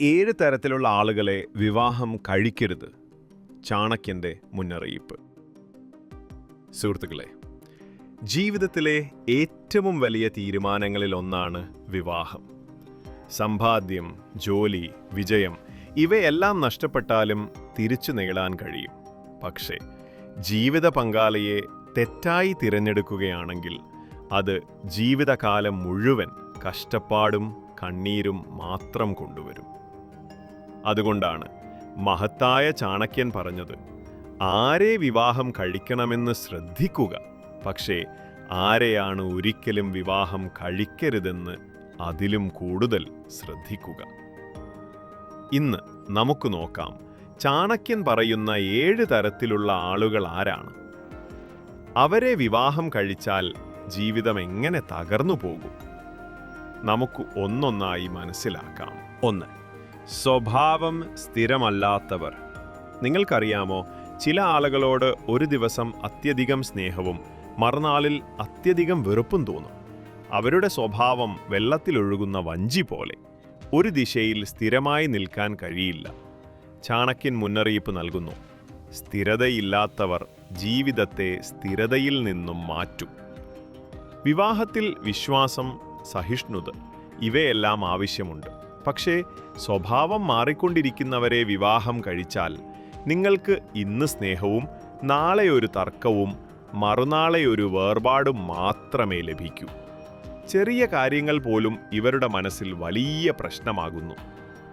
ഏഴ് തരത്തിലുള്ള ആളുകളെ വിവാഹം കഴിക്കരുത്. ചാണക്യന്റെ മുന്നറിയിപ്പ്. സുഹൃത്തുക്കളെ ജീവിതത്തിലെ ഏറ്റവും വലിയ തീരുമാനങ്ങളിൽ ഒന്നാണ് വിവാഹം. സമ്പാദ്യം ജോലി വിജയം ഇവയെല്ലാം നഷ്ടപ്പെട്ടാലും തിരിച്ചു നേടാൻ കഴിയും. പക്ഷേ ജീവിത പങ്കാളിയെ തെറ്റായി തിരഞ്ഞെടുക്കുകയാണെങ്കിൽ അത് ജീവിതകാലം മുഴുവൻ കഷ്ടപ്പാടും കണ്ണീരും മാത്രം കൊണ്ടുവരും. അതുകൊണ്ടാണ് മഹത്തായ ചാണക്യൻ പറഞ്ഞത് ആരെ വിവാഹം കഴിക്കണമെന്ന് ശ്രദ്ധിക്കുക പക്ഷേ ആരെയാണ് ഒരിക്കലും വിവാഹം കഴിക്കരുതെന്ന് അതിലും കൂടുതൽ ശ്രദ്ധിക്കുക. ഇന്ന് നമുക്ക് നോക്കാം ചാണക്യൻ പറയുന്ന ഏഴ് തരത്തിലുള്ള ആളുകൾ ആരാണ്? അവരെ വിവാഹം കഴിച്ചാൽ ജീവിതം എങ്ങനെ തകർന്നു പോകും? നമുക്ക് ഒന്നൊന്നായി മനസ്സിലാക്കാം. ഒന്ന് സ്വഭാവം സ്ഥിരമല്ലാത്തവർ. നിങ്ങൾക്കറിയാമോ ചില ആളുകളോട് ഒരു ദിവസം അത്യധികം സ്നേഹവും മറുനാളിൽ അത്യധികം വെറുപ്പും തോന്നും. അവരുടെ സ്വഭാവം വെള്ളത്തിലൊഴുകുന്ന വഞ്ചി പോലെ. ഒരു ദിശയിൽ സ്ഥിരമായി നിൽക്കാൻ കഴിയില്ല. ചാണക്യൻ മുന്നറിയിപ്പ് നൽകുന്നു സ്ഥിരതയില്ലാത്തവർ ജീവിതത്തെ സ്ഥിരതയിൽ നിന്നും മാറ്റും. വിവാഹത്തിൽ വിശ്വാസം സഹിഷ്ണുത ഇവയെല്ലാം ആവശ്യമുണ്ട്. പക്ഷേ സ്വഭാവം മാറിക്കൊണ്ടിരിക്കുന്നവരെ വിവാഹം കഴിച്ചാൽ നിങ്ങൾക്ക് ഇന്ന് സ്നേഹവും നാളെ ഒരു തർക്കവും മറുനാളെ ഒരു വേർപാടും മാത്രമേ ലഭിക്കൂ. ചെറിയ കാര്യങ്ങൾ പോലും ഇവരുടെ മനസ്സിൽ വലിയ പ്രശ്നമാകുന്നു.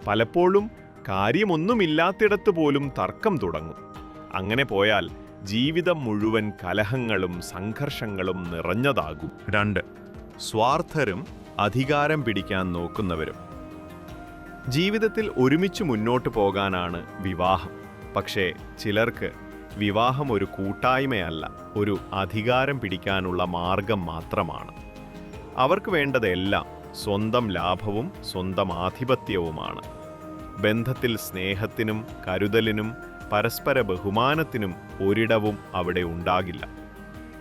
പലപ്പോഴും കാര്യമൊന്നുമില്ലാത്തിടത്ത് പോലും തർക്കം തുടങ്ങും. അങ്ങനെ പോയാൽ ജീവിതം മുഴുവൻ കലഹങ്ങളും സംഘർഷങ്ങളും നിറഞ്ഞതാകും. രണ്ട് സ്വാർത്ഥരും അധികാരം പിടിക്കാൻ നോക്കുന്നവരും. ജീവിതത്തിൽ ഒരുമിച്ച് മുന്നോട്ട് പോകാനാണ് വിവാഹം. പക്ഷേ ചിലർക്ക് വിവാഹം ഒരു കൂട്ടായ്മയല്ല ഒരു അധികാരം പിടിക്കാനുള്ള മാർഗം മാത്രമാണ്. അവർക്ക് വേണ്ടതെല്ലാം സ്വന്തം ലാഭവും സ്വന്തം ആധിപത്യവുമാണ്. ബന്ധത്തിൽ സ്നേഹത്തിനും കരുതലിനും പരസ്പര ബഹുമാനത്തിനും ഒരിടവും അവിടെ ഉണ്ടാകില്ല.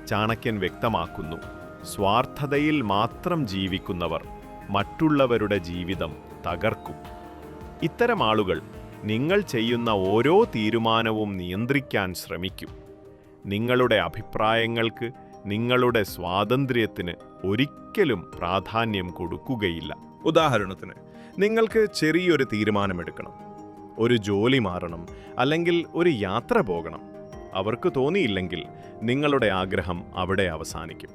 ചാണക്യൻ വ്യക്തമാക്കുന്നു സ്വാർത്ഥതയിൽ മാത്രം ജീവിക്കുന്നവർ മറ്റുള്ളവരുടെ ജീവിതം തകർക്കും. ഇത്തരം ആളുകൾ നിങ്ങൾ ചെയ്യുന്ന ഓരോ തീരുമാനവും നിയന്ത്രിക്കാൻ ശ്രമിക്കും. നിങ്ങളുടെ അഭിപ്രായങ്ങൾക്ക് നിങ്ങളുടെ സ്വാതന്ത്ര്യത്തിന് ഒരിക്കലും പ്രാധാന്യം കൊടുക്കുകയില്ല. ഉദാഹരണത്തിന് നിങ്ങൾക്ക് ചെറിയൊരു തീരുമാനമെടുക്കണം. ഒരു ജോലി മാറണം അല്ലെങ്കിൽ ഒരു യാത്ര പോകണം. അവർക്ക് തോന്നിയില്ലെങ്കിൽ നിങ്ങളുടെ ആഗ്രഹം അവിടെ അവസാനിക്കും.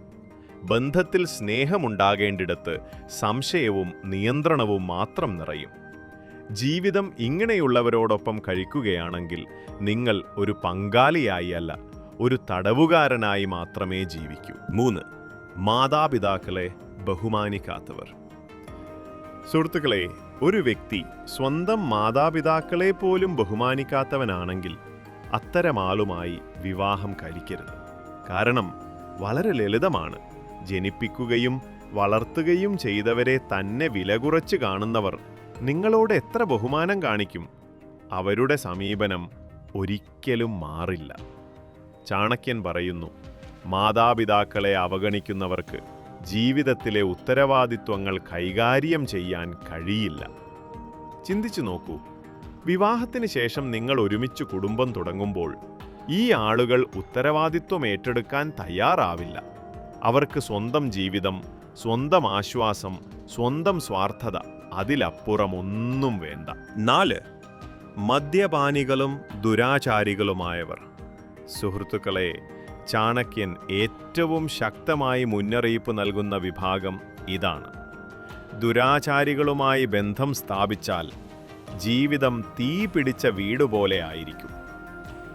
ബന്ധത്തിൽ സ്നേഹമുണ്ടാകേണ്ടിടത്ത് സംശയവും നിയന്ത്രണവും മാത്രം നിറയും. ജീവിതം ഇങ്ങനെയുള്ളവരോടൊപ്പം കഴിക്കുകയാണെങ്കിൽ നിങ്ങൾ ഒരു പങ്കാളിയായി അല്ല ഒരു തടവുകാരനായി മാത്രമേ ജീവിക്കൂ. മൂന്ന് മാതാപിതാക്കളെ ബഹുമാനിക്കാത്തവർ. സുഹൃത്തുക്കളെ ഒരു വ്യക്തി സ്വന്തം മാതാപിതാക്കളെ പോലും ബഹുമാനിക്കാത്തവനാണെങ്കിൽ അത്തരം ആളുമായി വിവാഹം കഴിക്കരുത്. കാരണം വളരെ ലളിതമാണ്. ജനിപ്പിക്കുകയും വളർത്തുകയും ചെയ്തവരെ തന്നെ വില കുറച്ച് കാണുന്നവർ നിങ്ങളോട് എത്ര ബഹുമാനം കാണിക്കും? അവരുടെ സമീപനം ഒരിക്കലും മാറില്ല. ചാണക്യൻ പറയുന്നു മാതാപിതാക്കളെ അവഗണിക്കുന്നവർക്ക് ജീവിതത്തിലെ ഉത്തരവാദിത്വങ്ങൾ കൈകാര്യം ചെയ്യാൻ കഴിയില്ല. ചിന്തിച്ചു നോക്കൂ വിവാഹത്തിന് ശേഷം നിങ്ങൾ ഒരുമിച്ച് കുടുംബം തുടങ്ങുമ്പോൾ ഈ ആളുകൾ ഉത്തരവാദിത്വം ഏറ്റെടുക്കാൻ തയ്യാറാവില്ല. അവർക്ക് സ്വന്തം ജീവിതം സ്വന്തം ആശ്വാസം സ്വന്തം സ്വാർത്ഥത അതിലപ്പുറം ഒന്നും വേണ്ട. നാല് മദ്യപാനികളും ദുരാചാരികളുമായവർ. സുഹൃത്തുക്കളെ ചാണക്യൻ ഏറ്റവും ശക്തമായി മുന്നറിയിപ്പ് നൽകുന്ന വിഭാഗം ഇതാണ്. ദുരാചാരികളുമായി ബന്ധം സ്ഥാപിച്ചാൽ ജീവിതം തീ പിടിച്ച വീട് പോലെ ആയിരിക്കും.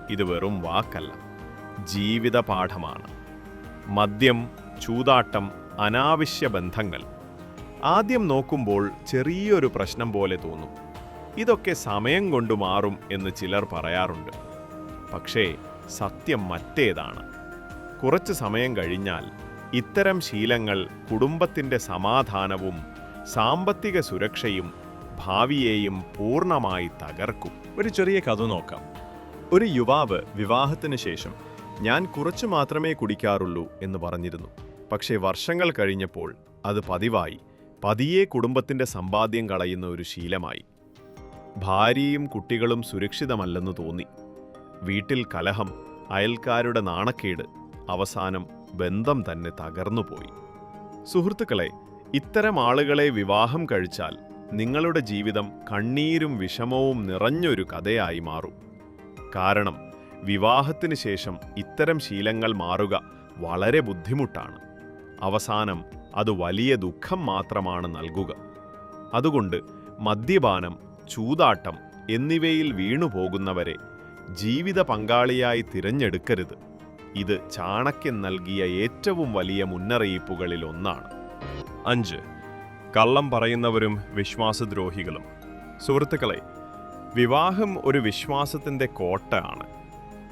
ഇത് വെറും വാക്കല്ല ജീവിത പാഠമാണ് മദ്യം ചൂതാട്ടം അനാവശ്യ ബന്ധങ്ങൾ. ആദ്യം നോക്കുമ്പോൾ ചെറിയൊരു പ്രശ്നം പോലെ തോന്നും. ഇതൊക്കെ സമയം കൊണ്ട് മാറും എന്ന് ചിലർ പറയാറുണ്ട്. പക്ഷേ സത്യം മറ്റേതാണ്. കുറച്ച് സമയം കഴിഞ്ഞാൽ ഇത്തരം ശീലങ്ങൾ കുടുംബത്തിന്റെ സമാധാനവും സാമ്പത്തിക സുരക്ഷയും ഭാവിയെയും പൂർണമായി തകർക്കും. ഒരു ചെറിയ കഥ നോക്കാം. ഒരു യുവാവ് വിവാഹത്തിന് ശേഷം ഞാൻ കുറച്ചു മാത്രമേ കുടിക്കാറുള്ളൂ എന്ന് പറഞ്ഞിരുന്നു. പക്ഷേ വർഷങ്ങൾ കഴിഞ്ഞപ്പോൾ അത് പതിവായി. പതിയെ കുടുംബത്തിന്റെ സമ്പാദ്യം കളയുന്ന ഒരു ശീലമായി. ഭാര്യയും കുട്ടികളും സുരക്ഷിതമല്ലെന്ന് തോന്നി. വീട്ടിൽ കലഹം അയൽക്കാരുടെ നാണക്കേട് അവസാനം ബന്ധം തന്നെ തകർന്നുപോയി. സുഹൃത്തുക്കളെ ഇത്തരം ആളുകളെ വിവാഹം കഴിച്ചാൽ നിങ്ങളുടെ ജീവിതം കണ്ണീരും വിഷമവും നിറഞ്ഞൊരു കഥയായി മാറും. കാരണം വിവാഹത്തിന് ശേഷം ഇത്തരം ശീലങ്ങൾ മാറുക വളരെ ബുദ്ധിമുട്ടാണ്. അവസാനം അത് വലിയ ദുഃഖം മാത്രമാണ് നൽകുക. അതുകൊണ്ട് മദ്യപാനം ചൂതാട്ടം എന്നിവയിൽ വീണുപോകുന്നവരെ ജീവിത പങ്കാളിയായി തിരഞ്ഞെടുക്കരുത്. ഇത് ചാണക്യൻ നൽകിയ ഏറ്റവും വലിയ മുന്നറിയിപ്പുകളിൽ ഒന്നാണ്. അഞ്ച്. കള്ളം പറയുന്നവരും വിശ്വാസദ്രോഹികളും. സുഹൃത്തുക്കളെ വിവാഹം ഒരു വിശ്വാസത്തിന്റെ കോട്ടയാണ്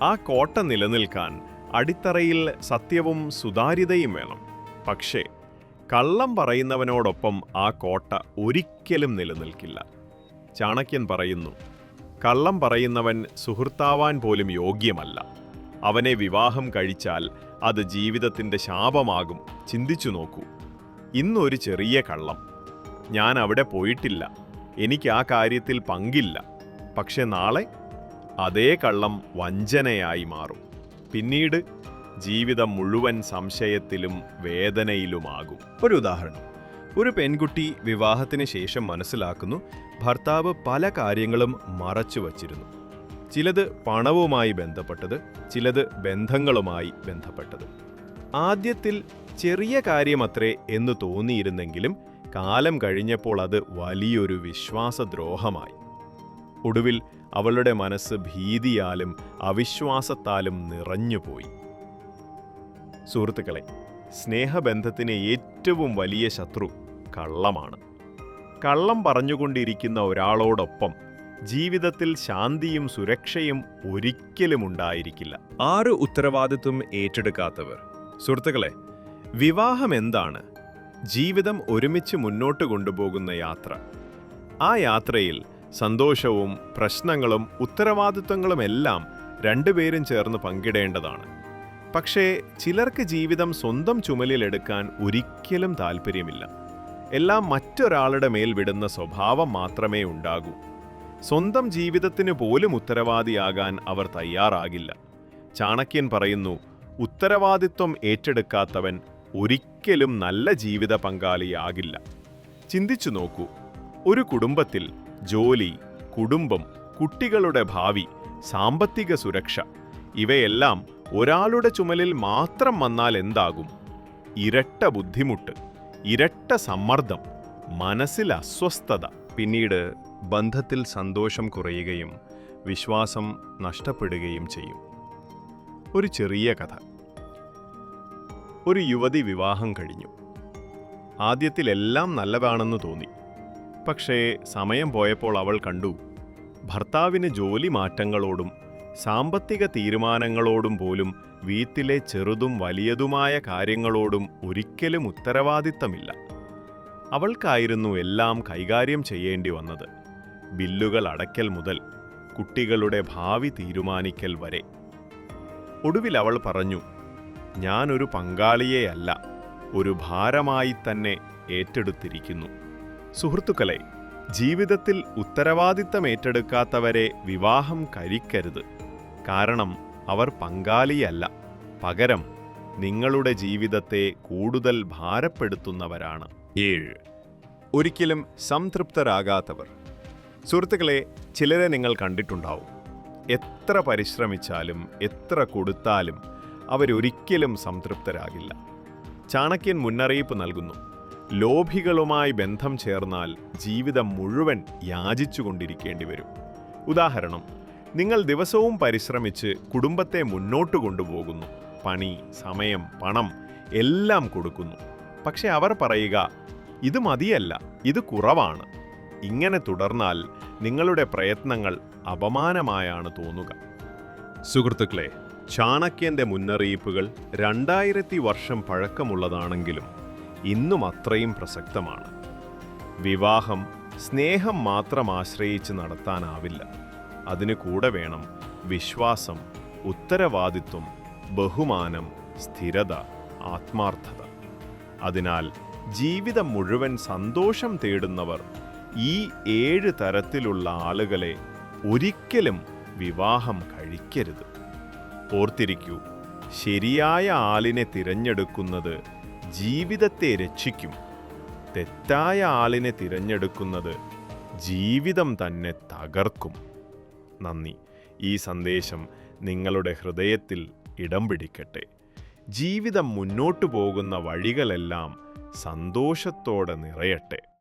ആ കോട്ട നിലനിൽക്കാൻ അടിത്തറയിൽ സത്യവും സുതാര്യതയും വേണം. പക്ഷേ കള്ളം പറയുന്നവനോടൊപ്പം ആ കോട്ട ഒരിക്കലും നിലനിൽക്കില്ല. ചാണക്യൻ പറയുന്നു കള്ളം പറയുന്നവൻ സുഹൃത്താവാൻ പോലും യോഗ്യമല്ല. അവനെ വിവാഹം കഴിച്ചാൽ അത് ജീവിതത്തിന്റെ ശാപമാകും. ചിന്തിച്ചു നോക്കൂ. ഇന്നൊരു ചെറിയ കള്ളം. ഞാൻ അവിടെ പോയിട്ടില്ല. എനിക്ക് ആ കാര്യത്തിൽ പങ്കില്ല. പക്ഷെ നാളെ അതേ കള്ളം വഞ്ചനയായി മാറും. പിന്നീട് ജീവിതം മുഴുവൻ സംശയത്തിലും വേദനയിലുമാകും. ഒരു ഉദാഹരണം. ഒരു പെൺകുട്ടി വിവാഹത്തിന് ശേഷം മനസ്സിലാക്കുന്നു ഭർത്താവ് പല കാര്യങ്ങളും മറച്ചു വച്ചിരുന്നു. ചിലത് പണവുമായി ബന്ധപ്പെട്ടത് ചിലത് ബന്ധങ്ങളുമായി ബന്ധപ്പെട്ടത്. ആദ്യത്തിൽ ചെറിയ കാര്യമത്രേ എന്ന് തോന്നിയിരുന്നെങ്കിലും കാലം കഴിഞ്ഞപ്പോൾ അത് വലിയൊരു വിശ്വാസദ്രോഹമായി. ഒടുവിൽ അവളുടെ മനസ്സ് ഭീതിയാലും അവിശ്വാസത്താലും നിറഞ്ഞുപോയി. സുഹൃത്തുക്കളെ സ്നേഹബന്ധത്തിന് ഏറ്റവും വലിയ ശത്രു കള്ളമാണ്. കള്ളം പറഞ്ഞുകൊണ്ടിരിക്കുന്ന ഒരാളോടൊപ്പം ജീവിതത്തിൽ ശാന്തിയും സുരക്ഷയും ഒരിക്കലും ഉണ്ടായിരിക്കില്ല. ആറ് ഉത്തരവാദിത്വം ഏറ്റെടുക്കാത്തവർ? സുഹൃത്തുക്കളെ വിവാഹം എന്താണ്? ജീവിതം ഒരുമിച്ച് മുന്നോട്ട് കൊണ്ടുപോകുന്ന യാത്ര. ആ യാത്രയിൽ സന്തോഷവും പ്രശ്നങ്ങളും ഉത്തരവാദിത്വങ്ങളുമെല്ലാം രണ്ടുപേരും ചേർന്ന് പങ്കിടേണ്ടതാണ്. പക്ഷേ ചിലർക്ക് ജീവിതം സ്വന്തം ചുമലിലെടുക്കാൻ ഒരിക്കലും താല്പര്യമില്ല എല്ലാം മറ്റൊരാളുടെ മേൽ വിടുന്ന സ്വഭാവം മാത്രമേ ഉണ്ടാകൂ. സ്വന്തം ജീവിതത്തിന് പോലും ഉത്തരവാദിയാകാൻ അവർ തയ്യാറാകില്ല. ചാണക്യൻ പറയുന്നു ഉത്തരവാദിത്വം ഏറ്റെടുക്കാത്തവൻ ഒരിക്കലും നല്ല ജീവിത പങ്കാളിയാകില്ല. ചിന്തിച്ചു നോക്കൂ ഒരു കുടുംബത്തിൽ ജോലി കുടുംബം കുട്ടികളുടെ ഭാവി സാമ്പത്തിക സുരക്ഷ ഇവയെല്ലാം ഒരാളുടെ ചുമലിൽ മാത്രം വന്നാൽ എന്താകും? ഇരട്ട ബുദ്ധിമുട്ട് ഇരട്ട സമ്മർദ്ദം മനസ്സിൽ അസ്വസ്ഥത. പിന്നീട് ബന്ധത്തിൽ സന്തോഷം കുറയുകയും വിശ്വാസം നഷ്ടപ്പെടുകയും ചെയ്യും. ഒരു ചെറിയ കഥ. ഒരു യുവതി വിവാഹം കഴിഞ്ഞു. ആദ്യത്തിലെല്ലാം നല്ലതാണെന്ന് തോന്നി. പക്ഷേ സമയം പോയപ്പോൾ അവൾ കണ്ടു ഭർത്താവിന് ജോലി മാറ്റങ്ങളോടും സാമ്പത്തിക തീരുമാനങ്ങളോടും പോലും വീട്ടിലെ ചെറുതും വലിയതുമായ കാര്യങ്ങളോടും ഒരിക്കലും ഉത്തരവാദിത്തമില്ല. അവൾക്കായിരുന്നു എല്ലാം കൈകാര്യം ചെയ്യേണ്ടി വന്നത്. ബില്ലുകൾ അടയ്ക്കൽ മുതൽ കുട്ടികളുടെ ഭാവി തീരുമാനിക്കൽ വരെ. ഒടുവിൽ അവൾ പറഞ്ഞു ഞാനൊരു പങ്കാളിയെയല്ല ഒരു ഭാരമായി തന്നെ ഏറ്റെടുത്തിരിക്കുന്നു. സുഹൃത്തുക്കളെ ജീവിതത്തിൽ ഉത്തരവാദിത്തം ഏറ്റെടുക്കാത്തവരെ വിവാഹം കഴിക്കരുത്. കാരണം അവർ പങ്കാളിയല്ല. പകരം നിങ്ങളുടെ ജീവിതത്തെ കൂടുതൽ ഭാരപ്പെടുത്തുന്നവരാണ്. ഏഴ്. ഒരിക്കലും സംതൃപ്തരാകാത്തവർ. സുഹൃത്തുക്കളെ ചിലരെ നിങ്ങൾ കണ്ടിട്ടുണ്ടാവും. എത്ര പരിശ്രമിച്ചാലും എത്ര കൊടുത്താലും അവരൊരിക്കലും സംതൃപ്തരാകില്ല. ചാണക്യൻ മുന്നറിയിപ്പ് നൽകുന്നു. ലോഭികളുമായി ബന്ധം ചേർന്നാൽ ജീവിതം മുഴുവൻ യാചിച്ചുകൊണ്ടിരിക്കേണ്ടി വരും ഉദാഹരണം നിങ്ങൾ ദിവസവും പരിശ്രമിച്ച് കുടുംബത്തെ മുന്നോട്ട് കൊണ്ടുപോകുന്നു. പണി സമയം പണം എല്ലാം കൊടുക്കുന്നു. പക്ഷെ അവർ പറയുക ഇത് മതിയല്ല ഇത് കുറവാണ്. ഇങ്ങനെ തുടർന്നാൽ നിങ്ങളുടെ പ്രയത്നങ്ങൾ അപമാനമായാണ് തോന്നുക. സുഹൃത്തുക്കളെ ചാണക്യന്റെ മുന്നറിയിപ്പുകൾ രണ്ടായിരത്തി വർഷം പഴക്കമുള്ളതാണെങ്കിലും ഇന്നും അത്രയും പ്രസക്തമാണ്. വിവാഹം സ്നേഹം മാത്രം ആശ്രയിച്ച് നടത്താനാവില്ല. അതിനു കൂടെ വേണം വിശ്വാസം ഉത്തരവാദിത്വം ബഹുമാനം സ്ഥിരത ആത്മാർത്ഥത. അതിനാൽ ജീവിതം മുഴുവൻ സന്തോഷം തേടുന്നവർ ഈ ഏഴ് തരത്തിലുള്ള ആളുകളെ ഒരിക്കലും വിവാഹം കഴിക്കരുത്. ഓർത്തിരിക്കൂ ശരിയായ ആളിനെ തിരഞ്ഞെടുക്കുന്നത് ജീവിതത്തെ രക്ഷിക്കും. തെറ്റായ ആളിനെ തിരഞ്ഞെടുക്കുന്നത് ജീവിതം തന്നെ തകർക്കും. നന്ദി. ഈ സന്ദേശം നിങ്ങളുടെ ഹൃദയത്തിൽ ഇടം പിടിക്കട്ടെ. ജീവിതം മുന്നോട്ടു പോകുന്ന വഴികളെല്ലാം സന്തോഷത്തോടെ നിറയട്ടെ.